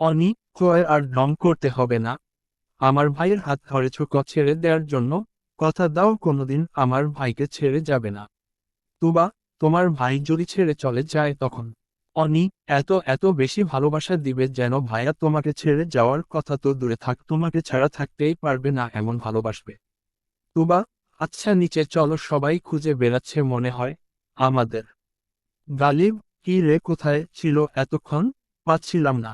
অনি কয় আর ঢং করতে হবে না। আমার ভাইয়ের হাত ধরেছ ক ছেড়ে দেওয়ার জন্য কথা দাও, কোনোদিন আমার ভাইকে ছেড়ে যাবে না। তুবা, তোমার ভাই যদি ছেড়ে চলে যায় তখন। অনি, এত এত বেশি ভালোবাসা দিবে যেন ভাইয়া তোমাকে ছেড়ে যাওয়ার কথা তো দূরে থাক, তোমাকে ছাড়া থাকতেই পারবে না এমন ভালোবাসবে। তুবা আচ্ছা নিচে চলো, সবাই খুঁজে বেড়াচ্ছে মনে হয় আমাদের। গালিব, কি রে, কোথায় ছিল? এতক্ষণ পাচ্ছিলাম না।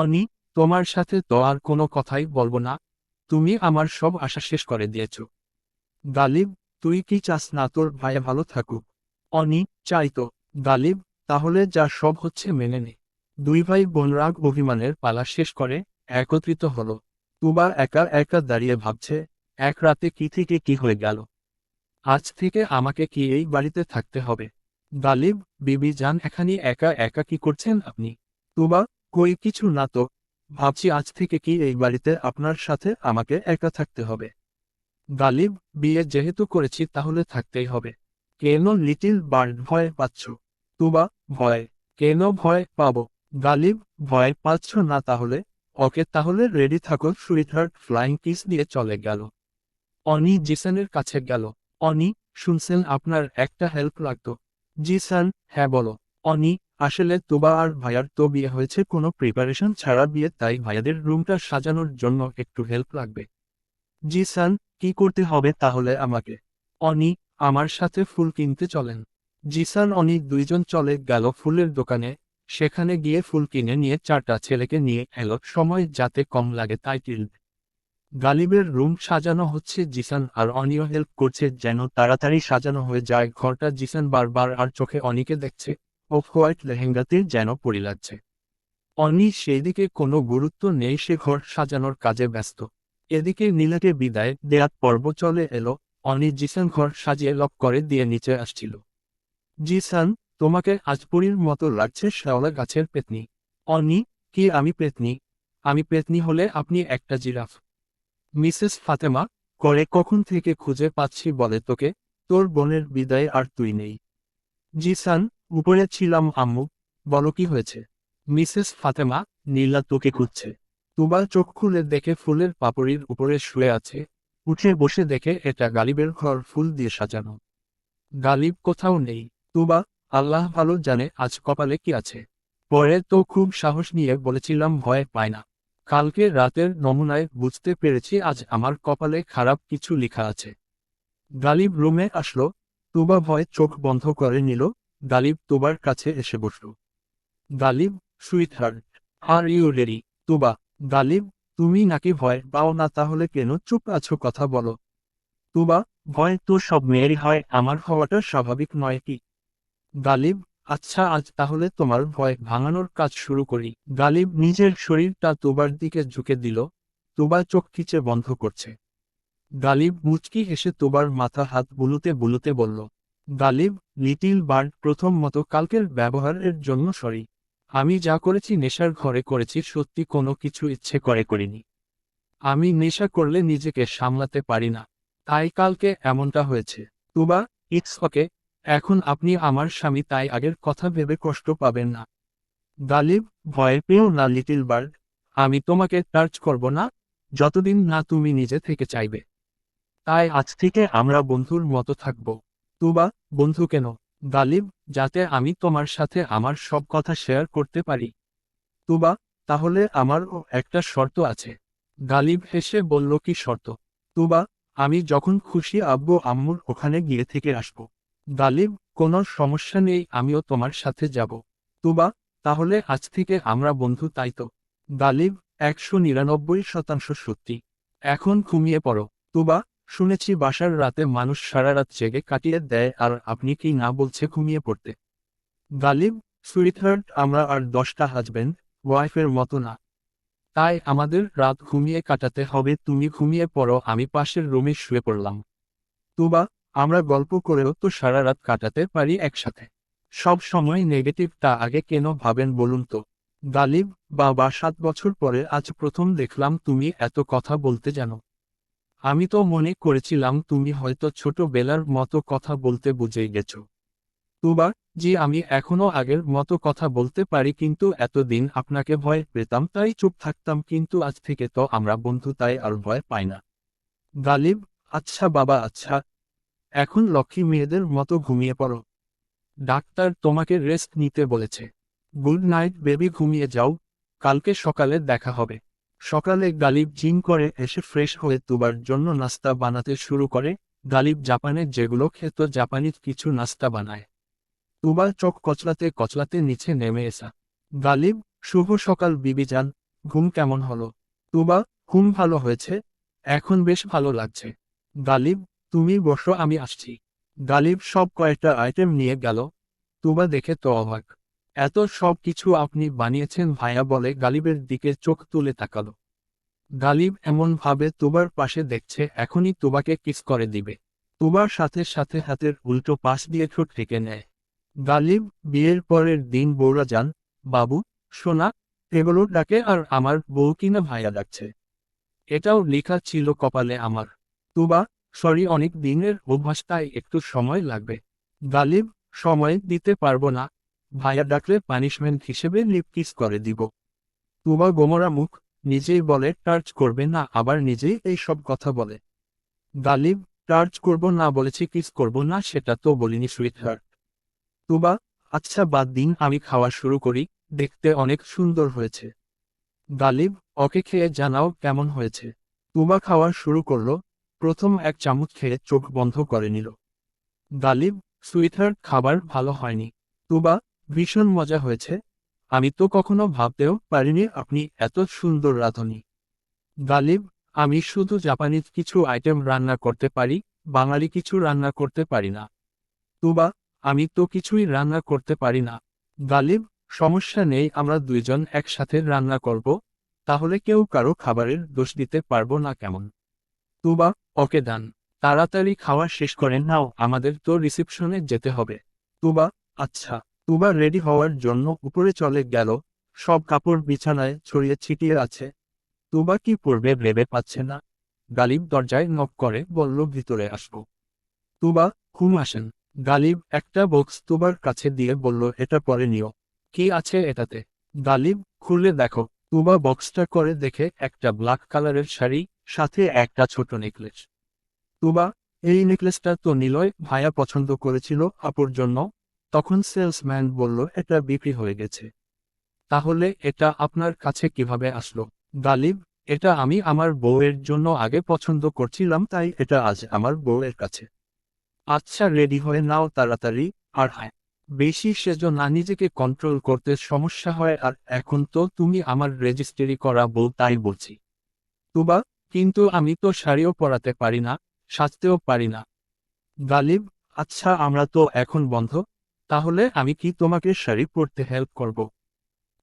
অনি, তোমার সাথে তো আর কোনো কথাই বলব না। তুমি আমার সব আশা শেষ করে দিয়েছ। গালিব, তুই কি চাস না তোর ভাই ভালো থাকুক? অনি, চাই তো। গালিব, তাহলে যা সব হচ্ছে মেনে নে। দুই ভাই বোন রাগ অভিমানের পালা শেষ করে, একত্রিত হলো। তুবা একা একা দাঁড়িয়ে ভাবছে, এক রাতে কি থেকে কি হয়ে গেল? আজ থেকে আমাকে কি এই বাড়িতে থাকতে হবে? গালিব, বিবি যান এখানে একা একা কি করছেন আপনি? তুবা কই কিছু না তো। ভাবছি আজ থেকে কি এই বাড়িতে আপনার সাথে আমাকে একা থাকতে হবে। গালিব, বিয়ে যেহেতু করেছি তাহলে থাকতেই হবে। কেন লিটিল বার্ড ভয় পাচ্ছ? তুবা, ভয়। কেন ভয় পাবো? গালিব, ভয় পাচ্ছ না তাহলে? ওকে তাহলে রেডি থাকো, সুইটহার্ট ফ্লাইং কিস দিয়ে চলে গেল। অনি জিসানের কাছে গেল। অনি, শুনছেন আপনার একটা হেল্প লাগতো। জিসান হ্যাঁ বলো। অনি আসলে তোবা আর ভাইয়ার তো বিয়ে হয়েছে, কোনো প্রিপারেশন ছাড়া বিয়ে, তাই ভাইয়াদের রুমটা সাজানোর জন্য একটু হেল্প লাগবে। জি জিসান কি করতে হবে তাহলে আমাকে? অনি, আমার সাথে ফুল কিনতে চলেন। জিসান অনি দুইজন চলে গেল ফুলের দোকানে। সেখানে গিয়ে ফুল কিনে নিয়ে চারটা ছেলেকে নিয়ে এলো, সময় যাতে কম লাগে তাই কিনবে গালিবের রুম সাজানো হচ্ছে জিসান আর অনিও হেল্প করছে যেন তাড়াতাড়ি সাজানো হয়ে যায়। ঘরটা জিসান বারবার আর চোখে অনিকে দেখছে। অফ হোয়াইট লেহেঙ্গাতে যেন পরি লাগছে অনি সেই দিকে কোনো গুরুত্ব নেই, সে ঘর সাজানোর কাজে ব্যস্ত। এদিকে নীলাকে বিদায় দেয়াত পর্ব চলে এলো। অনি জিসান ঘর সাজিয়ে লক করে দিয়ে নিচে আসছিল। জিসান, তোমাকে আজপুরির মতো লাগছে শ্যাওলা গাছের পেতনি। অনি কি আমি পেতনি? আমি পেতনি হলে আপনি একটা জিরাফ। মিসেস ফাতেমা, করে কখন থেকে খুঁজে পাচ্ছি বলে তোকে? তোর বোনের বিদায় আর তুই নেই। জিসান উপরে ছিলাম, আম্মু। বলো, কি হয়েছে? মিসেস ফাতেমা নীলা তোকে খুঁজছে। তুবা চোখ খুলে দেখে ফুলের পাপড়ির উপরে শুয়ে আছে। উঠে বসে দেখে এটা গালিবের ঘর ফুল দিয়ে সাজানো। গালিব কোথাও নেই। তুবা আল্লাহ ভালো জানে আজ কপালে কি আছে। পরে তো খুব সাহস নিয়ে বলেছিলাম, ভয় পায় না। কালকে রাতের নমুনায় বুঝতে পেরেছি আজ আমার কপালে খারাপ কিছু লেখা আছে। গালিব রুমে আসলো। তুবা ভয় চোখ বন্ধ করে নিল। গালিব তোবার কাছে এসে বসল। Ghalib sweetheart are you ready Tuba, Ghalib, তুমি নাকি ভয় পাও না তাহলে কেন চুপ আছো কথা বলো। তুবা, ভয় তো সব মেয়েরই হয়, আমার হওয়াটা স্বাভাবিক নয় কি? গালিব আচ্ছা আজ তাহলে তোমার ভয় ভাঙানোর কাজ শুরু করি। গালিব নিজের শরীরটা তোবার দিকে ঝুঁকে দিল, তোবা চোখ খিচে বন্ধ করছে। গালিব মুচকি হেসে তোবার মাথা হাত বুলুতে বুলুতে বলল গালিব লিটিল বার্ড প্রথম মতো কালকের ব্যবহারের জন্য সরি। আমি যা করেছি নেশার ঘরে করেছি সত্যি কোনো কিছু ইচ্ছে করে করিনি। আমি নেশা করলে নিজেকে সামলাতে পারি না। তাই কালকে এমনটা হয়েছে। Tuba, it's okay. এখন আপনি আমার স্বামী, তাই আগের কথা ভেবে কষ্ট পাবেন না। গালিব, ভয় পেও না লিটিল বার্ড আমি তোমাকে টার্চ করব না, যতদিন না তুমি নিজে থেকে চাইবে। তাই আজ থেকে আমরা বন্ধুর মতো থাকব। তুবা, বন্ধু কেন? গালিব, যাতে আমি তোমার সাথে আমার সব কথা শেয়ার করতে পারি। তুবা, তাহলে আমারও একটা শর্ত আছে। গালিব হেসে বলল, কি শর্ত? তুবা, আমি যখন খুশি আব্বু আম্মুর ওখানে গিয়ে থেকে আসব। গালিব, কোনো সমস্যা নেই, আমিও তোমার সাথে যাব। তুবা, তাহলে আজ থেকে আমরা বন্ধু, তাই তো? গালিব, একশো নিরানব্বই শতাংশ সত্যি। এখন ঘুমিয়ে পড়ো। তুবা শুনেছি বাসার রাতে মানুষ সারা রাত জেগে কাটিয়ে দেয় আর আপনি কি না বলছে ঘুমিয়ে পড়তে। গালিব, সুইটহার্ট, আমরা আর দশটা হাজবেন্ড, ওয়াইফের মতো না। তাই আমাদের রাত ঘুমিয়ে কাটাতে হবে, তুমি ঘুমিয়ে পড়ো, আমি পাশের রুমে শুয়ে পড়লাম। তুবা, আমরা গল্প করেও তো সারা রাত কাটাতে পারি একসাথে। সব সময় নেগেটিভটা আগে কেন ভাবেন বলুন তো? গালিব, বাবা, সাত বছর পরে আজ প্রথম দেখলাম তুমি এত কথা বলতে জানো। আমি তো মনে করেছিলাম তুমি হয়তো ছোটবেলার মতো কথা বলতে বুঝেই গেছো। তুবা, জি, আমি এখনও আগের মতো কথা বলতে পারি কিন্তু এতদিন আপনাকে ভয় পেতাম, তাই চুপ থাকতাম কিন্তু আজ থেকে তো আমরা বন্ধু, তাই আর ভয় পাই না। গালিব আচ্ছা বাবা আচ্ছা। এখন লক্ষ্মী মেয়েদের মতো ঘুমিয়ে পড়ো। ডাক্তার তোমাকে রেস্ট নিতে বলেছে। গুড নাইট বেবি, ঘুমিয়ে যাও। কালকে সকালে দেখা হবে। সকালে গালিব জিম করে এসে ফ্রেশ হয়ে তুবার জন্য নাস্তা বানাতে শুরু করে। গালিব জাপানে যেগুলো খেত জাপানির কিছু নাস্তা বানায়। তুবা চোখ কচলাতে কচলাতে নিচে নেমে এসা। গালিব, শুভ সকাল বিবি যান ঘুম কেমন হলো? তুবা ঘুম ভালো হয়েছে। এখন বেশ ভালো লাগছে। গালিব, তুমি বসো, আমি আসছি। গালিব সব কয়েকটা আইটেম নিয়ে গেল? তুবা দেখে তো অবাক। এত সব কিছু আপনি বানিয়েছেন ভাইয়া বলে গালিবের দিকে চোখ তুলে তাকালো। গালিব এমন ভাবে তুবার পাশে দেখছে, এখনই তুবাকে কিস করে দিবে। তুবার সাথে সাথে হাতের উল্টো পাশ দিয়ে ঠোঁট ঠেকে নেয়। গালিব, বিয়ের পরের দিন বৌরা যান, বাবু, সোনা, এগুলো ডাকে আর আমার বউ কিনা ভাইয়া ডাকছে। এটাও লেখা ছিল কপালে আমার। তুবা, সরি অনেক দিনের অভ্যাস, তাই একটু সময় লাগবে। গালিব, সময় দিতে পারব না ভাইয়া ডাকলে পানিশমেন্ট হিসেবে লিপকিস করে দিব। তুবা গোমরা মুখ নিজেই বলে, টার্চ করবে না। আবার নিজেই এই সব কথা বলে। গালিব, টার্চ করব না বলেছি, কিস করব না সেটা তো বলিনি সুইট তুবা আচ্ছা বাদ দিন, আমি খাওয়া শুরু করি, দেখতে অনেক সুন্দর হয়েছে। গালিব, ওকে খেয়ে জানাও কেমন হয়েছে। তুবা খাওয়া শুরু করল, প্রথম এক চামচ খেয়ে চোখ বন্ধ করে নিল। গালিব সুইটহার্ট খাবার ভালো হয়নি। তুবা ভীষণ মজা হয়েছে। আমি তো কখনো ভাবতেও পারিনি আপনি এত সুন্দর রাঁধুনি। গালিব, আমি শুধু জাপানিজ কিছু আইটেম রান্না করতে পারি, বাঙালি কিছু রান্না করতে পারি না। তুবা, আমি তো কিছুই রান্না করতে পারি না। গালিব, সমস্যা নেই আমরা দুইজন একসাথে রান্না করব, তাহলে কেউ কারও খাবারের দোষ দিতে পারব না কেমন? তুবা, ওকে দান। তাড়াতাড়ি খাওয়া শেষ করে নাও, আমাদের তো রিসেপশনে যেতে হবে। তুবা আচ্ছা। তুবা রেডি হওয়ার জন্য উপরে চলে গেল, সব কাপড় বিছানায় ছড়িয়ে ছিটিয়ে আছে। তুবা কি পরবে ভেবে পাচ্ছে না। গালিব দরজায় নক করে বলল, ভিতরে আসব। তুবা ঘুম আসেন। গালিব একটা বক্স তুবার কাছে দিয়ে বলল, এটা পরে নিও। কি আছে এটাতে? গালিব, খুলে দেখো। তুবা বক্সটা করে দেখে একটা ব্ল্যাক কালারের শাড়ি, সাথে একটা ছোট নেকলেস। তুবা এই নেকলেসটা তো নিলয় ভাইয়া পছন্দ করেছিল আপুর জন্য। তখন সেলসম্যান বলল, এটা বিক্রি হয়ে গেছে। তাহলে এটা আপনার কাছে কীভাবে আসলো? গালিব, এটা আমি আমার বউয়ের জন্য আগে পছন্দ করছিলাম, তাই এটা আজ আমার বউয়ের কাছে। আচ্ছা রেডি হয়ে নাও তাড়াতাড়ি। আর হ্যাঁ বেশি সেজো না, নিজেকে কন্ট্রোল করতে সমস্যা হয়, আর এখন তো তুমি আমার রেজিস্ট্রি করা বউ, তাই বলছি। তুবা, কিন্তু আমি তো শাড়িও পরাতে পারি না, সাজতেও পারি না। গালিব আচ্ছা আমরা তো এখন বন্ধ। তাহলে আমি কি তোমাকে শাড়ি পরতে হেল্প করব?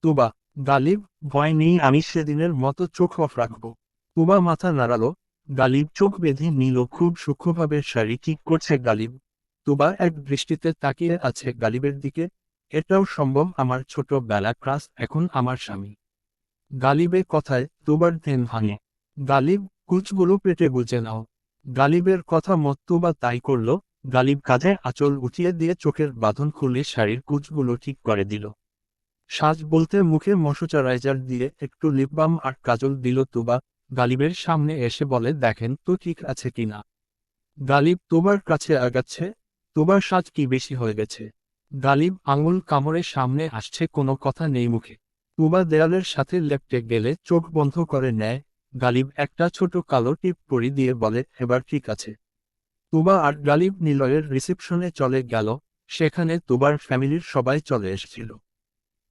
তুবা, গালিব ভয় নেই, আমি সেদিনের মতো চোখ অফ রাখব। তুবা মাথা নাড়ালো, গালিব চোখ বেঁধে নিল, খুব সূক্ষ্মভাবে শাড়ি ঠিক করছে গালিব। তুবা এক দৃষ্টিতে তাকিয়ে আছে গালিবের দিকে, এটাও সম্ভব, আমার ছোট বেলা ক্রাস এখন আমার স্বামী। গালিবের কথায় তুবার ধ্যান ভাঙে। গালিব কুচগুলো পেটে গুজে নাও। গালিবের কথা মত তুবা তাই করল গালিব কাঁধে আঁচল উঠিয়ে দিয়ে চোখের বাঁধন খুলে শাড়ির কুচগুলো ঠিক করে দিল। সাজ বলতে মুখে মশোচারাইজার দিয়ে একটু লিপবাম আর কাজল দিল তুবা। গালিবের সামনে এসে বলে, দেখেন তো ঠিক আছে কিনা গালিব তোবার কাছে আগাচ্ছে? তোবার সাজ কি বেশি হয়ে গেছে? গালিব, আঙুল কামড়ে সামনে আসছে, কোনো কথা নেই মুখে। তুবা দেয়ালের সাথে লেপটে গেলে চোখ বন্ধ করে নেয়। গালিব একটা ছোট কালো টিপ পরি দিয়ে বলে, এবার ঠিক আছে। তুবা আর গালিব নিলয়ের রিসেপশনে চলে গেল, সেখানে তুবার ফ্যামিলির সবাই চলে এসেছিল।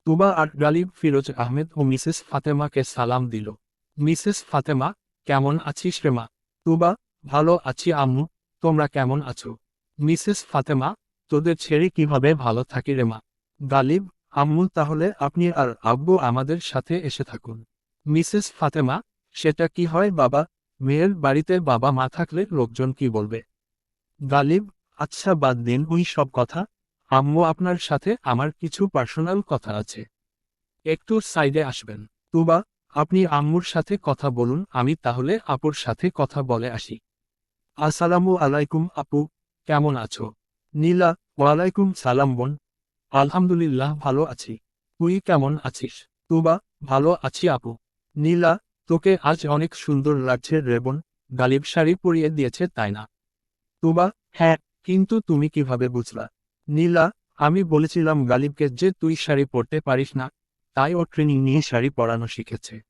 তুবা আর গালিব ফিরোজ আহমেদ ও মিসেস ফাতেমাকে সালাম দিল। মিসেস ফাতেমা, কেমন আছিস রেমা তুবা, ভালো আছি আম্মু, তোমরা কেমন আছো? মিসেস ফাতেমা, তোদের ছেড়ে কীভাবে ভালো থাকি রেমা গালিব, আম্মু, তাহলে আপনি আর আব্বু আমাদের সাথে এসে থাকুন। মিসেস ফাতেমা, সেটা কি হয় বাবা? মেয়ের বাড়িতে বাবা মা থাকলে লোকজন কি বলবে? গালিব আচ্ছা বাদ দিন ওই সব কথা। আম্মু আপনার সাথে আমার কিছু পার্সোনাল কথা আছে। একটু সাইডে আসবেন। তুবা, আপনি আম্মুর সাথে কথা বলুন, আমি তাহলে আপুর সাথে কথা বলে আসি। আসসালামু আলাইকুম আপু, কেমন আছো? নীলা, ওয়ালাইকুম সালাম বোন। আলহামদুলিল্লাহ ভালো আছি। তুই কেমন আছিস? তুবা, ভালো আছি আপু। নীলা, তোকে আজ অনেক সুন্দর লাগছে রেবন গালিব শাড়ি পরিয়ে দিয়েছে, তাই না? তুবা? হ্যাঁ কিন্তু তুমি কীভাবে বুঝলা? নীলা, আমি বলেছিলাম গালিবকে যে তুই শাড়ি পরতে পারিস না, তাই ও ট্রেনিং নিয়ে শাড়ি পরানো শিখেছে।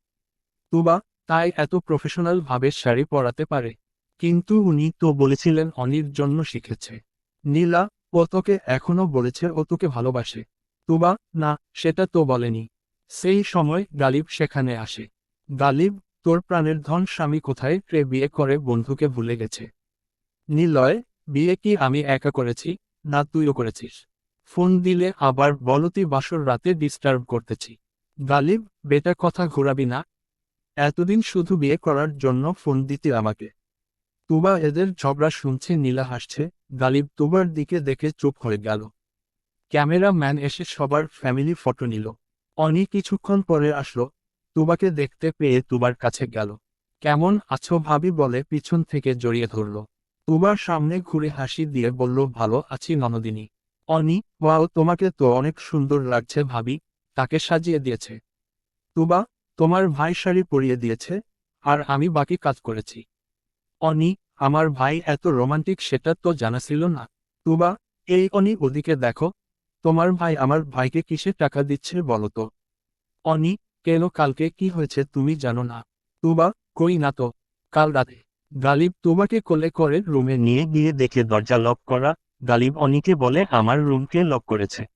তুবা, তাই এত প্রফেশনাল ভাবে শাড়ি পরাতে পারে। কিন্তু উনি তো বলেছিলেন অনির জন্য শিখেছে। নীলা, ও তোকে এখনও বলেছে ও তোকে ভালোবাসে। তুবা, না, সেটা তো বলেনি। সেই সময় গালিব সেখানে আসে। গালিব, তোর প্রাণের ধন স্বামী কোথায় ট্রে বিয়ে করে বন্ধুকে ভুলে গেছে। নিলয়, বিয়ে কি আমি একা করেছি? না, তুইও করেছিস। ফোন দিলে আবার বলতি বাসর রাতে ডিস্টার্ব করতেছি। গালিব, বেটা কথা ঘোরাবি না। এতদিন শুধু বিয়ে করার জন্য ফোন দিতে আমাকে। তুবা এদের ঝগড়া শুনছে, নীলা হাসছে। গালিব তুবার দিকে দেখে চুপ হয়ে গেল। ক্যামেরা ম্যান এসে সবার ফ্যামিলি ফটো নিল। অনি কিছুক্ষণ পরে আসলো। তুবাকে দেখতে পেয়ে তুবার কাছে গেল। কেমন আছো ভাবি বলে পিছন থেকে জড়িয়ে ধরল। তুবার সামনে ঘুরে হাসি দিয়ে বলল, ভালো আছি ননদিনী। অনি, ওয়াও, তোমাকে তো অনেক সুন্দর লাগছে ভাবি। তাকে সাজিয়ে দিয়েছে। তুবা তোমার ভাই শাড়ি পরিয়ে দিয়েছে, আর আমি বাকি কাজ করেছি। অনি, আমার ভাই এত রোমান্টিক সেটা তো জানা ছিল না। তুবা এই অনি ওদিকে দেখো। তোমার ভাই আমার ভাইকে কিসে টাকা দিচ্ছে বলো তো? অনি, কেন কালকে কি হয়েছে তুমি জানো না। তুবা কই না তো? কাল রাতে। গালিব তোমাকে কোলে করে রুমে নিয়ে গিয়ে দেখে দরজা লক করা। গালিব অনিকে বলে, আমার রুমকে লক করেছে।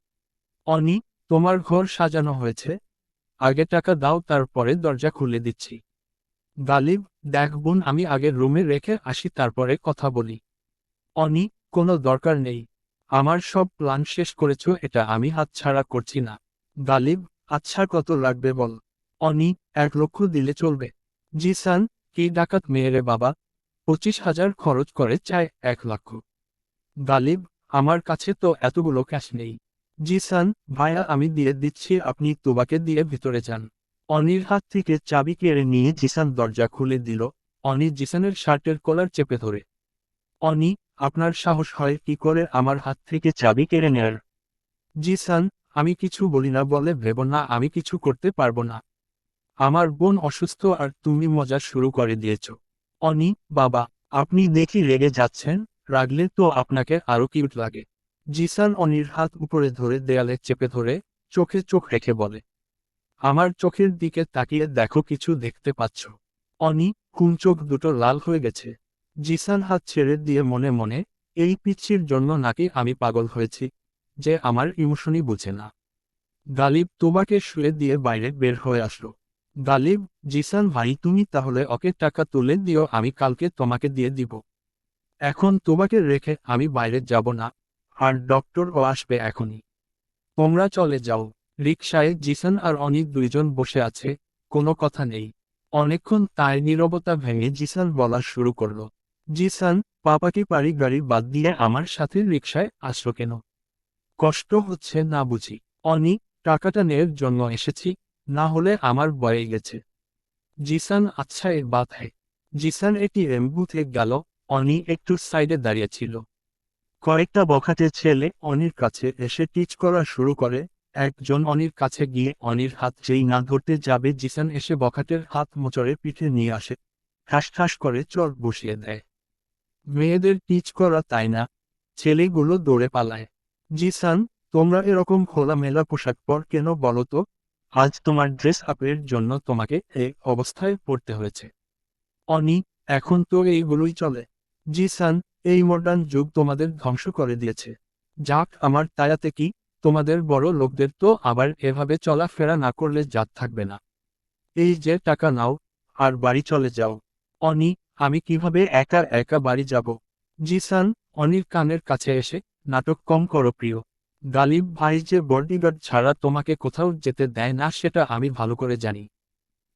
অনি, তোমার ঘর সাজানো হয়েছে। আগে টাকা দাও, তারপরে দরজা খুলে দিচ্ছি। গালিব, দেখ বোন, আমি আগের রুমে রেখে আসি, তারপরে কথা বলি। অনি, কোনো দরকার নেই। আমার সব প্ল্যান শেষ করেছ, এটা আমি হাতছাড়া করছি না। গালিব আচ্ছা কত লাগবে বল। অনি, এক লক্ষ দিলে চলবে। জি সান, কি ডাকাত মেয়েরে বাবা। পঁচিশ হাজার খরচ করে চায় এক লক্ষ। গালিব, আমার কাছে তো এতগুলো ক্যাশ নেই। জিসান ভাইয়া, আমি দিয়ে দিচ্ছি, আপনি তোবাকে দিয়ে ভিতরে যান। অনির হাত থেকে চাবি কেড়ে নিয়ে জিসান দরজা খুলে দিল। অনি জিসানের শার্টের কলার চেপে ধরে। অনি, আপনার সাহস হয় কি করে আমার হাত থেকে চাবি কেড়ে নেয়ার? জিসান আমি কিছু বলি না বলে ভেব না, আমি কিছু করতে পারব না। আমার বোন অসুস্থ আর তুমি মজা শুরু করে দিয়েছ। অনি, বাবা, আপনি দেখি রেগে যাচ্ছেন, রাগলে তো আপনাকে আরও কিউট লাগে। জিসান অনির হাত উপরে ধরে দেয়ালে চেপে ধরে চোখে চোখ রেখে বলে, আমার চোখের দিকে তাকিয়ে দেখো কিছু দেখতে পাচ্ছ। অনি কুম চোখ দুটো লাল হয়ে গেছে। জিসান হাত ছেড়ে দিয়ে মনে মনে, এই পিচ্ছির জন্য নাকি আমি পাগল হয়েছি, যে আমার ইমোশনই বুঝে না। গালিব তোমাকে শুয়ে দিয়ে বাইরে বের হয়ে আসলো। গালিব জিসান ভাই, তুমি তাহলে ওকে টাকা তুলে দিও, আমি কালকে তোমাকে দিয়ে দিব। এখন তোমাকে রেখে আমি বাইরে যাব না, আর ডক্টরও আসবে এখনই। তোমরা চলে যাও। রিকশায় জিসান আর অনিক দুইজন বসে আছে, কোনো কথা নেই। অনেকক্ষণ তার নীরবতা ভেঙে জিসান বলা শুরু করল, জিসান, পাপাকে পারি গাড়ি বাদ দিয়ে আমার সাথে রিকশায় আসলো কেন? কষ্ট হচ্ছে না বুঝি। অনি টাকাটা নেয়ার জন্য এসেছি না হলে আমার বয়ে গেছে। জিসান আচ্ছা এর হ্যায় জিসান একটি এমবুথে গেল, অনি একটু সাইডে দাঁড়িয়েছিল কয়েকটা বখাটে ছেলে অনির কাছে এসে টিচ করা শুরু করে। একজন অনির কাছে গিয়ে অনির হাত যেই না ধরতে যাবে, জিসান এসে বখাটের হাত মোচড়ে পিঠে নিয়ে আসে। ঠাস ঠাস করে চর বসিয়ে দেয়। মেয়েদের টিচ করা তাই না? ছেলেগুলো দৌড়ে পালায়। জিসান, তোমরা এরকম খোলামেলা পোশাক পর কেন বলো তো? আজ তোমার ড্রেস আপের জন্য তোমাকে এই অবস্থায় পড়তে হয়েছে। অনি, এখন তো এইগুলোই চলে। জি সান, এই মডার্ন যুগ তোমাদের ধ্বংস করে দিয়েছে। যাক, আমার তায়াতে কি? তোমাদের বড় লোকদের তো আবার এভাবে চলাফেরা না করলে জাত থাকবে না। এই যে টাকা নাও, আর বাড়ি চলে যাও। অনি, আমি কীভাবে একা একা বাড়ি যাব? জিসান অনির কানের কাছে এসে নাটক কম করো প্রিয়। গালিব ভাই যে বডিগার্ড ছাড়া তোমাকে কোথাও যেতে দেয় না, সেটা আমি ভালো করে জানি।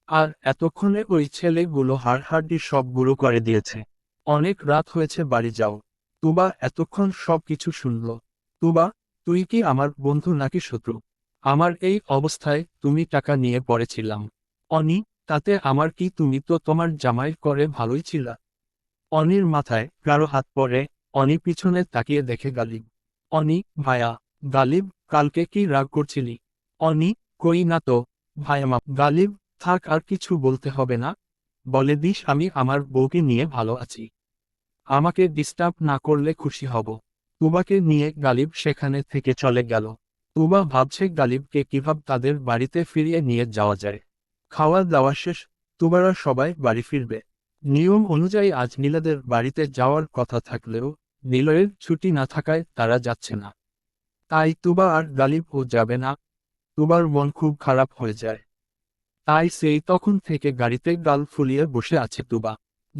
আর এতক্ষণে ওই ছেলেগুলো হাড় হাড্ডি সব গুঁড়ো করে দিয়েছে। অনেক রাত হয়েছে, বাড়ি যাও। তুবা এতক্ষণ সব কিছু শুনল। তুবা, তুই কি আমার বন্ধু নাকি শত্রু? আমার এই অবস্থায় তুমি টাকা নিয়ে পড়েছিলাম। অনি, তাতে আমার কি তুমি তো তোমার জামাই করে ভালোই ছিলা? অনির মাথায় কারও হাত পরে অনি পিছনে তাকিয়ে দেখে গালিব অনি, ভায়া গালিব, কালকে কি রাগ করছিলি? অনি, কই না তো? ভায়ামা গালিব, থাক আর কিছু বলতে হবে না। বলে দিস আমি আমার বউকে নিয়ে ভালো আছি। আমাকে ডিস্টার্ব না করলে খুশি হব। তুবাকে নিয়ে গালিব সেখানে থেকে চলে গেল। তুবা ভাবছে গালিবকে কীভাবে তাদের বাড়িতে ফিরিয়ে নিয়ে যাওয়া যায়। খাওয়া দাওয়া শেষ, তুবারা সবাই বাড়ি ফিরবে। নিয়ম অনুযায়ী আজ নীলাদের বাড়িতে যাওয়ার কথা থাকলেও নীলয়ের ছুটি না থাকায় তারা যাচ্ছে না। তাই তুবা আর গালিবও যাবে না। তুবার মন খুব খারাপ হয়ে যায়। তাই সেই তখন থেকে গাড়িতে গাল ফুলিয়ে বসে আছে তুবা।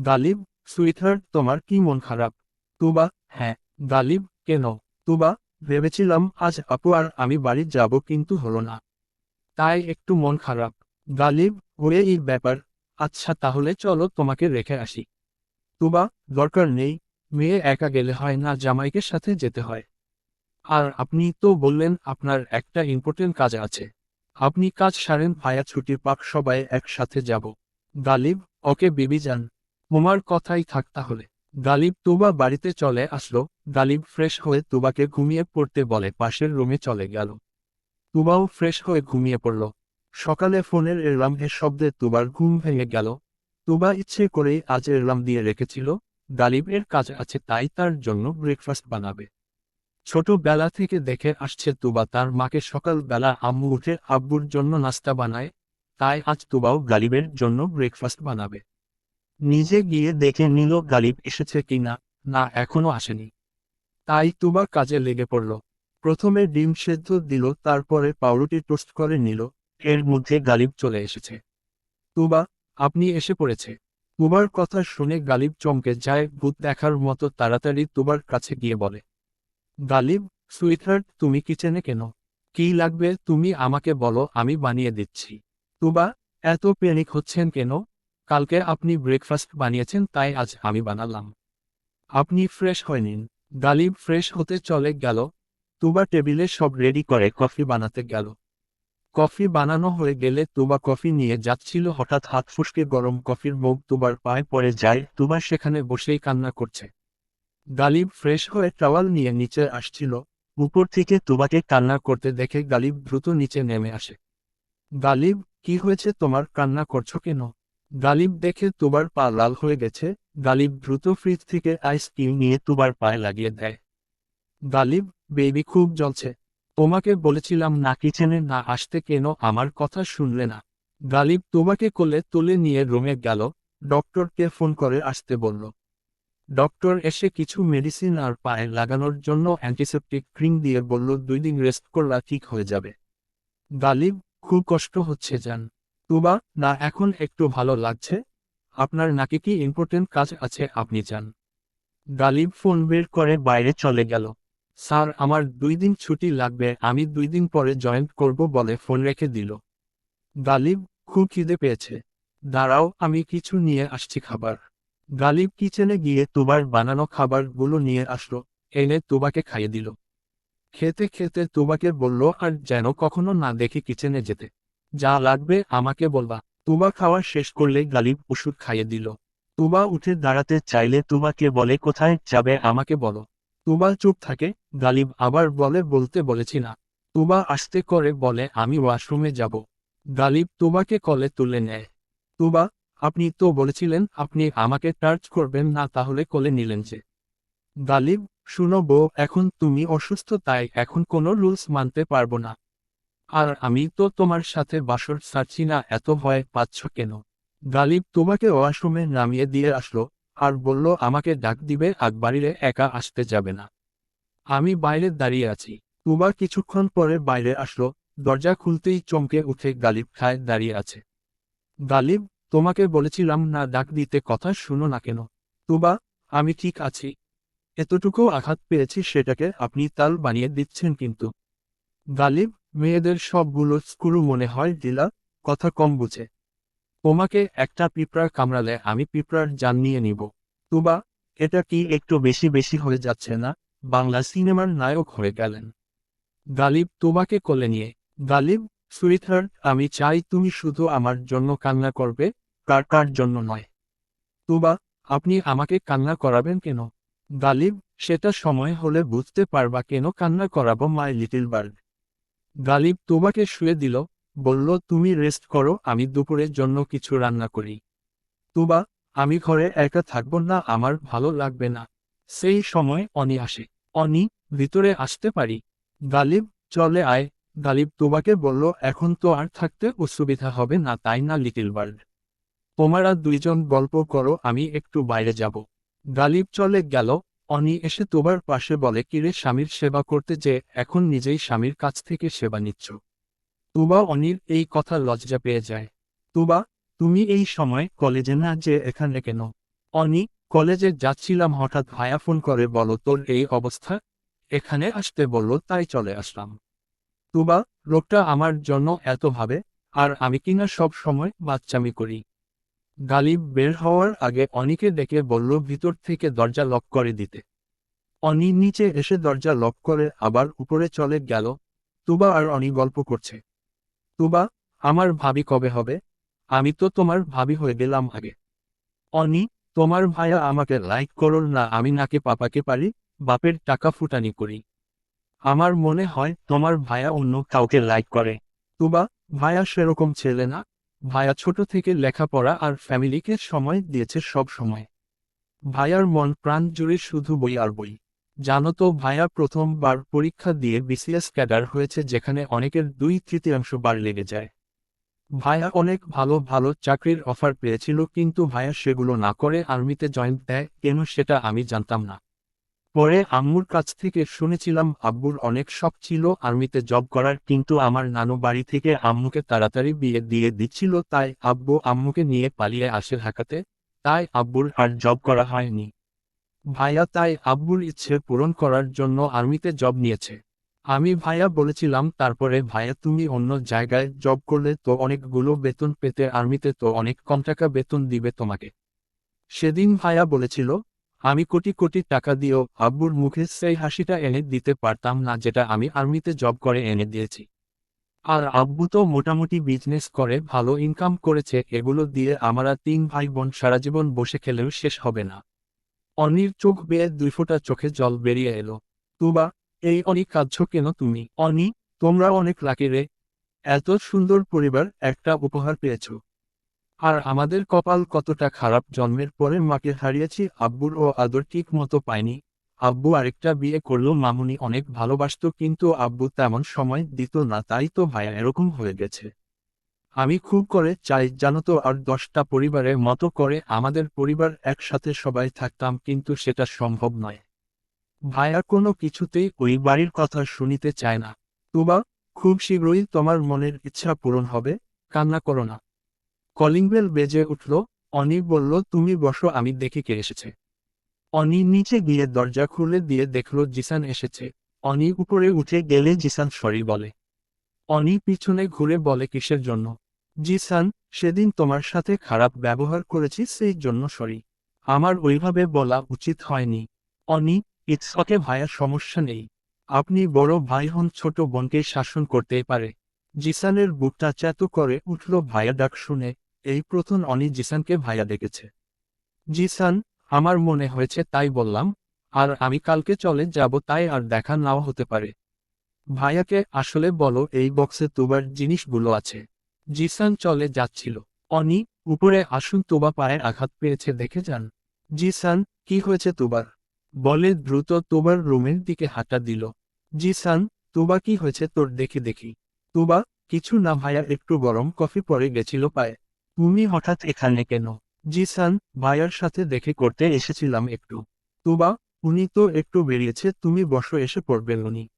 গালিব, সুইটহার্ট, তোমার কি মন খারাপ? তুবা হ্যাঁ। গালিব, কেন? তুবা, ভেবেছিলাম আজ আপু আর আমি বাড়ি যাব কিন্তু হলো না। তাই একটু মন খারাপ। গালিব হয়ে এই ব্যাপার। আচ্ছা তাহলে চলো তোমাকে রেখে আসি। তুবা, দরকার নেই। মেয়ে একা গেলে হয় না, জামাইকে সাথে যেতে হয়। আর আপনি তো বললেন আপনার একটা ইম্পর্টেন্ট কাজ আছে। আপনি কাজ সারেন, ভায়া ছুটির পাক সবাই একসাথে যাব। গালিব, ওকে বিবি যান তোমার কথাই থাক তাহলে। গালিব তুবা বাড়িতে চলে আসলো। গালিব ফ্রেশ হয়ে তুবাকে ঘুমিয়ে পড়তে বলে, পাশের রুমে চলে গেল। তুবাও ফ্রেশ হয়ে ঘুমিয়ে পড়ল। সকালে ফোনের এলার্মের শব্দে তুবার ঘুম ভেঙে গেল। তুবা ইচ্ছে করেই আজ এলার্ম দিয়ে রেখেছিল। গালিবের কাজ আছে, তাই তার জন্য ব্রেকফাস্ট বানাবে। ছোটবেলা থেকে দেখে আসছে তুবা তার মাকে সকালবেলা আম্মু উঠে আব্বুর জন্য নাস্তা বানায়, তাই আজ তুবাও গালিবের জন্য ব্রেকফাস্ট বানাবে। নিজে গিয়ে দেখে নিল গালিব এসেছে কিনা না এখনও আসেনি। তাই তুবা কাজে লেগে পড়ল। প্রথমে ডিম সেদ্ধ দিল, তারপরে পাউরুটি টোস্ট করে নিল, এর মধ্যে গালিব চলে এসেছে। তুবা, আপনি এসে পড়েছে। তুবার কথা শুনে গালিব চমকে যায়, ভূত দেখার মতো তাড়াতাড়ি তুবার কাছে গিয়ে বলে গালিব, সুইটহার্ট, তুমি কিচেনে কেন? কি লাগবে, তুমি আমাকে বলো, আমি বানিয়ে দিচ্ছি। তুবা, এত প্যানিক হচ্ছেন কেন? কালকে আপনি ব্রেকফাস্ট বানিয়েছেন, তাই আজ আমি বানালাম। আপনি ফ্রেশ হয়ে নিন গালিব ফ্রেশ হতে চলে গেল। তুবা টেবিলে সব রেডি করে কফি বানাতে গেল। কফি বানানো হয়ে গেলে তুবা কফি নিয়ে যাচ্ছিল, হঠাৎ হাত ফুসকে গরম কফির মুখ তুবার পায়ে পড়ে যায়। তুবা সেখানে বসেই কান্না করছে। গালিব ফ্রেশ হয়ে টাওয়াল নিয়ে নিচে আসছিল। উপর থেকে তুবাকে কান্না করতে দেখে গালিব দ্রুত নিচে নেমে আসে। গালিব, কি হয়েছে তোমার? কান্না করছ কেন? গালিব দেখে তুবার পা লাল হয়ে গেছে। গালিব দ্রুত ফ্রিজ থেকে আইসক্রিম নিয়ে তুবার পায়ে লাগিয়ে দেয়। গালিব বেবি খুব জ্বলছে। তোমাকে বলেছিলাম না কিচেনে না আসতে কেন? আমার কথা শুনলে না। গালিব তোমাকে কোলে তুলে নিয়ে রুমে গেল। ডক্টরকে ফোন করে আসতে বলল ডক্টর এসে কিছু মেডিসিন আর পায়ে লাগানোর জন্য অ্যান্টিসেপটিক ক্রিম দিয়ে বলল, দুই দিন রেস্ট করলা ঠিক হয়ে যাবে। গালিব, খুব কষ্ট হচ্ছে যান তুবা, না, এখন একটু ভালো লাগছে? আপনার নাকি কি ইম্পর্টেন্ট কাজ আছে, আপনি যান গালিব ফোন বের করে বাইরে চলে গেল। স্যার, আমার দুই দিন ছুটি লাগবে, আমি দুই দিন পরে জয়েন্ট করব বলে ফোন রেখে দিল। গালিব খুব খিদে পেয়েছে। দাঁড়াও, আমি কিছু নিয়ে আসছি খাবার। গালিব কিচেনে গিয়ে তুবার বানানো খাবারগুলো নিয়ে আসলো, এনে তুবাকে খাইয়ে দিল। খেতে খেতে তুবাকে বলল, আর যেন কখনো না দেখি কিচেনে যেতে। যা লাগবে আমাকে বলবা। তুবা খাওয়া শেষ করলে গালিব ওষুধ খাইয়ে দিল। তুবা উঠে দাঁড়াতে চাইলে তুবাকে বলে, কোথায় যাবে আমাকে বলো। তুবা চুপ থাকে, গালিব আবার বলে, বলতে বলেছি না। তুবা আসতে করে বলে, আমি ওয়াশরুমে যাব। গালিব তুবাকে কলে তুলে নেয়। তুবা আপনি তো বলেছিলেন, আপনি আমাকে টার্চ করবেন না, তাহলে কোলে নিলেন যে। গালিব, শুনো বউ এখন তুমি অসুস্থ, তাই এখন কোনো রুলস মানতে পারব না। আর আমি তো তোমার সাথে বাসর ছাড়ছি না, এত ভয় পাচ্ছ কেন? গালিব তোমাকে ওয়াশরুমে নামিয়ে দিয়ে আসলো, আর বলল, আমাকে ডাক দিবে আকবাড়িরে একা আসতে যাবে না। আমি বাইরে দাঁড়িয়ে আছি। তুবা কিছুক্ষণ পরে বাইরে আসলো, দরজা খুলতেই চমকে উঠে গালিব খায় দাঁড়িয়ে আছে। গালিব তোমাকে বলেছিলাম না, ডাক দিতে কথা শুনো না কেন? তুবা, আমি ঠিক আছি। এতটুকু আঘাত পেয়েছি সেটাকে আপনি তাল বানিয়ে দিচ্ছেন কিন্তু। গালিব, মেয়েদের সবগুলো স্ক্রু মনে হয় দিলা কথা কম বুঝে। তোমাকে একটা পিঁপড়ার কামড়ালে আমি পিঁপড়ার জান নিয়ে নিব। তুবা, এটা কি একটু বেশি বেশি হয়ে যাচ্ছে না? বাংলা সিনেমার নায়ক হয়ে গেলেন। গালিব তোমাকে কোলে নিয়ে। গালিব সুইথার আমি চাই তুমি শুধু আমার জন্য কান্না করবে, কার কার জন্য নয়। তুবা, আপনি আমাকে কান্না করাবেন কেন? গালিব, সেটা সময় হলে বুঝতে পারবা কেন কান্না করাবো মাই লিটিল বার্ড। গালিব তোমাকে শুয়ে দিল, বলল, তুমি রেস্ট করো, আমি দুপুরের জন্য কিছু রান্না করি। তুবা, আমি ঘরে একা থাকব না, আমার ভালো লাগবে না। সেই সময় অনি আসে। অনি, ভিতরে আসতে পারি। গালিব, চলে আয়। গালিব তোমাকে বলল, এখন তো আর থাকতে অসুবিধা হবে না, তাই না, লিটিল বার্ড তোমরা দুইজন গল্প করো, আমি একটু বাইরে যাব। গালিব চলে গেল। অনি এসে তোবার পাশে বলে কিরে স্বামীর সেবা করতে যে এখন নিজেই স্বামীর কাছ থেকে সেবা নিচ্ছ। তুবা অনির এই কথা লজ্জা পেয়ে যায়। তুবা, তুমি এই সময় কলেজে না যে এখানে কেন? অনি, কলেজে যাচ্ছিলাম হঠাৎ ভায়া ফোন করে, বলো তোর এই অবস্থা? এখানে আসতে বলল, তাই চলে আসলাম। তুবা লোকটা আমার জন্য এত ভাবে, আর আমি কিনা সব সময় বাচ্চামি করি। গালিব বের হওয়ার আগে অনিকে ডেকে বলল ভিতর থেকে দরজা লক করে দিতে। অনি নিচে এসে দরজা লক করে আবার উপরে চলে গেল। তুবা আর অনি গল্প করছে। তুবা, আমার ভাবি কবে হবে? আমি তো তোমার ভাবি হয়ে গেলাম আগে। অনি, তোমার ভাইয়া আমাকে লাইক করল না, আমি নাকি পাপাকে পারি, বাপের টাকা ফুটানি করি। আমার মনে হয় তোমার ভায়া অন্য কাউকে লাইক করে। তুবা, ভায়া সেরকম ছেলে না। ভায়া ছোট থেকে লেখাপড়া আর ফ্যামিলিকে সময় দিয়েছে সব সময়। ভাইয়ার মন প্রাণ জুড়ে শুধু বই আর বই। জানো তো, ভায়া প্রথমবার পরীক্ষা দিয়ে বিসিএস ক্যাডার হয়েছে, যেখানে অনেকের দুই তৃতীয়াংশ বার লেগে যায়। ভায়া অনেক ভালো ভালো চাকরির অফার পেয়েছিল, কিন্তু ভায়া সেগুলো না করে আর্মিতে জয়েন দেয়, কেন সেটা আমি জানতাম না। পরে আম্মুর কাছ থেকে শুনেছিলাম, আব্বুর অনেক শখ ছিল, আর্মিতে জব করার, কিন্তু আমার নানু বাড়ি থেকে আম্মুকে তাড়াতাড়ি বিয়ে দিয়ে দিচ্ছিল, তাই আব্বু আম্মুকে নিয়ে পালিয়ে আসে ঢাকাতে, তাই আব্বুর আর জব করা হয়নি। ভাইয়া তাই আব্বুর ইচ্ছে পূরণ করার জন্য আর্মিতে জব নিয়েছে। আমি ভাইয়া বলেছিলাম, তারপরে ভাইয়া তুমি অন্য জায়গায় জব করলে তো অনেকগুলো বেতন পেতে, আর্মিতে তো অনেক কম টাকা বেতন দিবে তোমাকে। সেদিন ভাইয়া বলেছিল আমি কোটি কোটি টাকা দিয়েও আব্বুর মুখে সেই হাসিটা এনে দিতে পারতাম না যেটা আমি আর্মিতে জব করে এনে দিয়েছি। আর আব্বু তো মোটামুটি বিজনেস করে, ভালো ইনকাম করেছে, এগুলো দিয়ে আমরা তিন ভাই বোন সারা জীবন বসে খেলেও শেষ হবে না। অনির চোখ বেয়ে দুই ফোঁটা চোখে জল বেরিয়ে এলো। তুবা, এই অনি কাঁদছ কেন তুমি? অনি, তোমরা অনেক লাকি রে। এত সুন্দর পরিবার, একটা উপহার পেয়েছ। আর আমাদের কপাল কতটা খারাপ জন্মের পরে মাকে হারিয়েছি, আব্বুর ও আদর ঠিক মতো পাইনি। আব্বু আরেকটা বিয়ে করল, মামুনি অনেক ভালোবাসত কিন্তু আব্বু তেমন সময় দিত না, তাই তো ভাইয়া এরকম হয়ে গেছে। আমি খুব করে চাই, জানো তো, আর দশটা পরিবারের মতো করে আমাদের পরিবার একসাথে সবাই থাকতাম কিন্তু সেটা সম্ভব নয়। ভাইয়া কোনো কিছুতেই ওই বাড়ির কথা শুনিতে চায় না। তুবা, খুব শীঘ্রই তোমার মনের ইচ্ছা পূরণ হবে। কান্না করো না। কলিং বেল বেজে উঠল, অনি বলল, তুমি বসো, আমি দেখি কে এসেছে। অনি নিচে গিয়ে দরজা খুলে দিয়ে দেখল, জিসান এসেছে। অনি উপরে উঠে গেলে জিসান সরি বলে। অনি পিছনে ঘুরে বলে, কিসের জন্য? জিসান, সেদিন তোমার সাথে খারাপ ব্যবহার করেছি, সেই জন্য সরি। আমার ওইভাবে বলা উচিত হয়নি। অনি, ইটস ওকে ভাইয়া সমস্যা নেই। আপনি বড় ভাই হন, ছোট বোনকে শাসন করতে পারে। জিসানের বুকটা চ্যাত করে উঠল ভাইয়া ডাক শুনে। এই প্রথম অনি জিসানকে ভাইয়া ডেকেছে জিসান, আমার মনে হয়েছে তাই বললাম, আর আমি কালকে চলে যাব তাই আর দেখা নাও হতে পারে। ভাইয়াকে আসলে বলো এই বক্সে তোবার জিনিসগুলো আছে জিসান চলে যাচ্ছিল। অনি, উপরে আসুন, তোবা পায়ে আঘাত পেয়েছে দেখে যান জিসান, কি হয়েছে তোবার বলে দ্রুত তোবার রুমের দিকে হাঁটা দিল। জিসান, তোবা কি হয়েছে তোর দেখি দেখি। তোবা, কিছু না ভাইয়া, একটু গরম কফি পরে গেছিল পায়ে। তুমি হঠাৎ এখানে কেন? জিসান ভাইয়ার সাথে দেখে করতে এসেছিলাম একটু। তোবা, উনি তো একটু বেরিয়েছে, তুমি বসো, এসে পড়বেন উনি।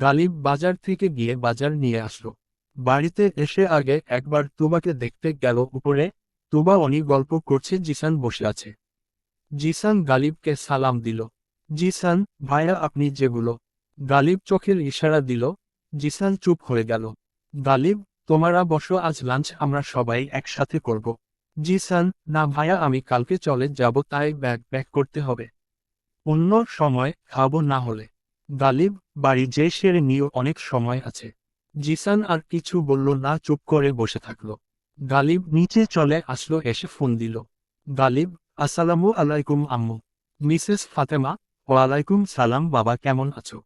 গালিব বাজার থেকে গিয়ে বাজার নিয়ে আসলো। বাড়িতে এসে আগে একবার তোবাকে দেখতে গেল উপরে। তোবা উনি গল্প করছে জিসান বসে আছে। জিসান গালিবকে সালাম দিল। জিসান ভাইয়া আপনি যেগুলো। গালিব চোখের ইশারা দিল। জিসান চুপ হয়ে গেল। গালিব তোমারা বসো, আজ লাঞ্চ আমরা সবাই একসাথে করব। জিসান না ভাইয়া, আমি কালকে চলে যাব, তাই ব্যাগ ব্যাগ করতে হবে। অন্য সময় খাব না হলে। গালিব, বাড়ি যে সেরে নিয়েও অনেক সময় আছে। জিসান আর কিছু বলল না, চুপ করে বসে থাকল। গালিব নিচে চলে আসলো, এসে ফোন দিল। গালিব, আসসালামু আলাইকুম আম্মু। মিসেস ফাতেমা, ওয়ালাইকুম সালাম, বাবা কেমন আছো?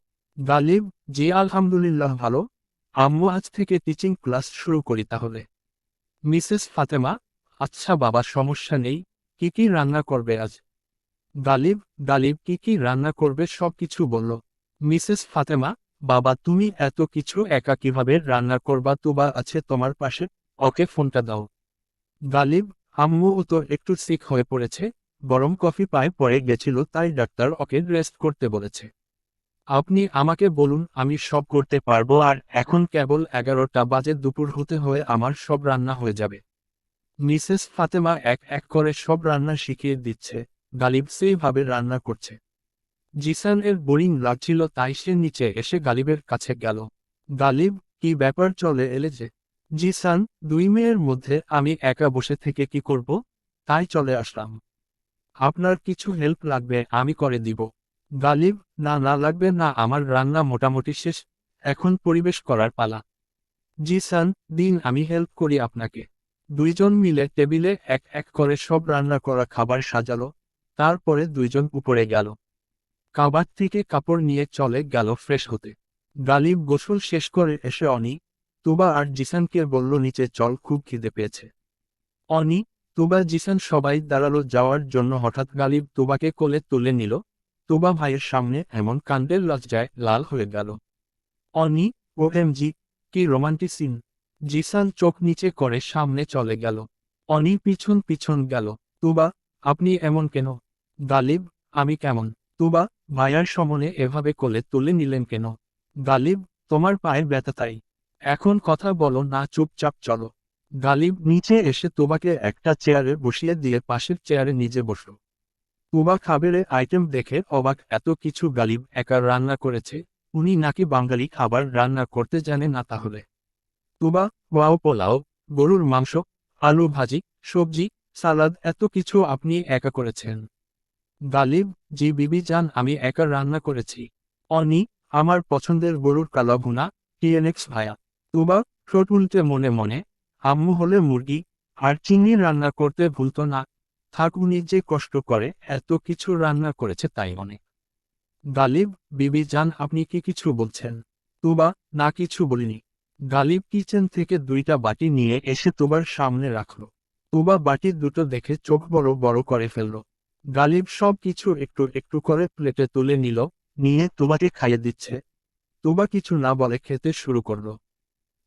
গালিব, জি আলহামদুলিল্লাহ ভালো। আম্মু আজ থেকে টিচিং ক্লাস শুরু করি তাহলে। মিসেস ফাতেমা আচ্ছা বাবা, সমস্যা নেই, কি কি রান্না করবে আজ? গালিব গালিব, কি কি রান্না করবে সব কিছু বলল। মিসেস ফাতেমা, বাবা, তুমি এত কিছু একা কীভাবে রান্না করবা? তুবা আছে তোমার পাশে, ওকে ফোনটা দাও। গালিব আম্মুও তো একটু সিক হয়ে পড়েছে, গরম কফি পায়ে পড়ে গেছিল, তাই ডাক্তার ওকে রেস্ট করতে বলেছে। আপনি আমাকে বলুন, আমি সব করতে পারব আর এখন কেবল এগারোটা বাজে দুপুর হতে হয়ে আমার সব রান্না হয়ে যাবে। মিসেস ফাতেমা এক এক করে সব রান্না শিখিয়ে দিচ্ছে, গালিব সেইভাবে রান্না করছে। জিসান এর বোরিং লাগছিল তাই সে নিচে এসে গালিবের কাছে গেল। গালিব, কি ব্যাপার চলে এলে যে? জিসান, দুই মেয়ের মধ্যে আমি একা বসে থেকে কি করব? তাই চলে আসলাম। আপনার কিছু হেল্প লাগবে, আমি করে দিব। গালিব, না না লাগবে, না, আমার রান্না মোটামুটি শেষ। এখন পরিবেশ করার পালা। জিসান দিন আমি হেল্প করি আপনাকে। দুইজন মিলে টেবিলে এক এক করে সব রান্না করা খাবার সাজালো। তারপরে দুইজন উপরে গেল। কাবার থেকে কাপড় নিয়ে চলে গেল ফ্রেশ হতে। গালিব গোসল শেষ করে এসে অনি, তুবা আর জিসানকে বলল, নিচে চল, খুব খিদে পেয়েছে। অনি, তুবা, জিসান সবাই দাঁড়াল যাওয়ার জন্য হঠাৎ গালিব তুবাকে কোলে তুলে নিল। তুবা ভাইয়ের সামনে এমন কাণ্ডের লজ্জায় লাল হয়ে গেল। অনি ও এম জি, কি রোমান্টিক সিন জিসান চোখ নিচে করে সামনে চলে গেল। অনি পিছন পিছন গেল। তুবা, আপনি এমন কেন? গালিব, আমি কেমন? তুবা, ভাইয়ার সমনে এভাবে কোলে তুলে নিলেন কেন? গালিব, তোমার পায়ের ব্যথা তাই। এখন কথা বলো না, চুপচাপ চলো। গালিব নিচে এসে তোবাকে একটা চেয়ারে বসিয়ে দিয়ে পাশের চেয়ারে নিজে বসল। তুবা খাবারে আইটেম দেখে অবাক। এত কিছু গালিব একা রান্না করেছে। উনি নাকি বাঙালি খাবার রান্না করতে জানে না তাহলে। তুবা ওয়াও পোলাও, গরুর মাংস, আলু ভাজি, সবজি, সালাদ, এত কিছু আপনি একা করেছেন। গালিব, জি বিবি যান আমি একা রান্না করেছি। অনি, আমার পছন্দের গরুর কালা ভুনা টিএনএক্স ভায়া। তুবা ঠোঁট উল্টে মনে মনে, আম্মু হলে মুরগি, আর চিংড়ি রান্না করতে ভুলতো না। থাক উনি যে কষ্ট করে, এত কিছু রান্না করেছে তাই অনেক। গালিব, বিবি যান আপনি কি কিছু বলছেন? তুবা, না কিছু বলিনি। গালিব কিচেন থেকে দুইটা বাটি নিয়ে এসে তুবার সামনে রাখল। তুবা বাটি দুটো দেখে চোখ বড় বড় করে ফেলল। গালিব সব কিছু একটু একটু করে প্লেটে তুলে নিল, নিয়ে তুবাকে খাইয়ে দিচ্ছে। তুবা কিছু না বলে খেতে শুরু করল।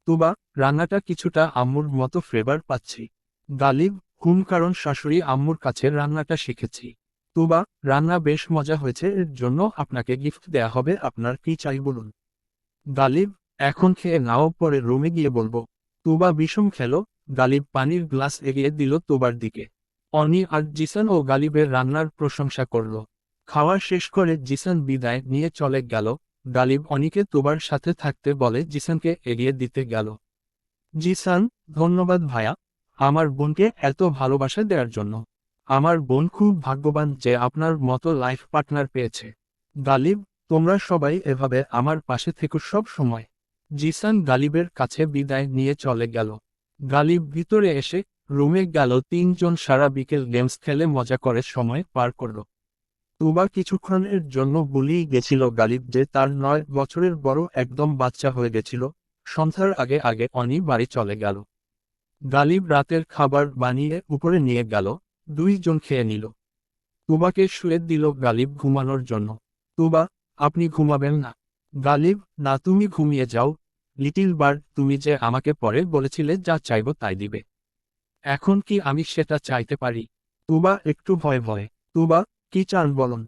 তুবা, রান্নাটা কিছুটা আম্মুর মতো ফ্লেভার পাচ্ছি। গালিব হুম কারণ শাশুড়ি আম্মুর কাছে রান্নাটা শিখেছি? তুবা, রান্না বেশ মজা হয়েছে, এর জন্য আপনাকে গিফট দেয়া হবে, আপনার কি চাই বলুন? গালিব এখন খেয়ে নাও, পরে রুমে গিয়ে বলব। তুবা বিষম খেলো গালিব পানির গ্লাস এগিয়ে দিল তুবার দিকে। অনি আর জিসান ও গালিবের রান্নার প্রশংসা করল। খাওয়া শেষ করে জিসান বিদায় নিয়ে চলে গেল। গালিব অনিকে তুবার সাথে থাকতে বলে জিসানকে এগিয়ে দিতে গেল। জিসান, ধন্যবাদ ভাইয়া আমার বোনকে এত ভালোবাসা দেওয়ার জন্য। আমার বোন খুব ভাগ্যবান যে আপনার মতো লাইফ পার্টনার পেয়েছে। গালিব, তোমরা সবাই এভাবে আমার পাশে থেকো সব সময়। জিসান গালিবের কাছে বিদায় নিয়ে চলে গেল। গালিব ভিতরে এসে রুমে গেল, তিনজন সারা বিকেল গেমস খেলে মজা করে সময় পার করল। তুবা কিছুক্ষণের জন্য বলেই গেছিল গালিব যে তার নয় বছরের বড় একদম বাচ্চা হয়ে গেছিল। সন্ধ্যার আগে আগে অনি বাড়ি চলে গেল। গালিব রাতের খাবার বানিয়ে উপরে নিয়ে গেল, দুইজন খেয়ে নিল। তুবাকে শুয়ে দিল গালিব ঘুমানোর জন্য। তুবা, আপনি ঘুমাবেন না। গালিব, না, তুমি ঘুমিয়ে যাও। লিটিল বার্ড, তুমি যে আমাকে পরে বলেছিলে যা চাইব তাই দিবে। এখন কি আমি সেটা চাইতে পারি? তুবা একটু ভয় ভয়ে, তুবা, কি চান বলুন?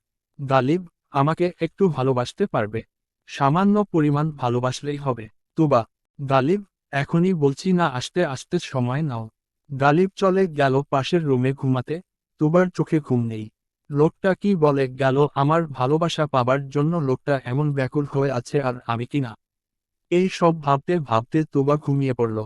গালিব, আমাকে একটু ভালোবাসতে পারবে। সামান্য পরিমাণ ভালোবাসলেই হবে। তুবা, গালিব এখনই বলছি না, আসতে আসতে সময় নাও। গালিব চলে গেল পাশের রুমে ঘুমাতে তোবার চোখে ঘুম নেই। লোকটা কি বলে গেল, আমার ভালোবাসা পাবার জন্য লোকটা এমন ব্যাকুল হয়ে আছে আর আমি কি না? এই সব ভাবতে ভাবতে তোবা ঘুমিয়ে পড়ল।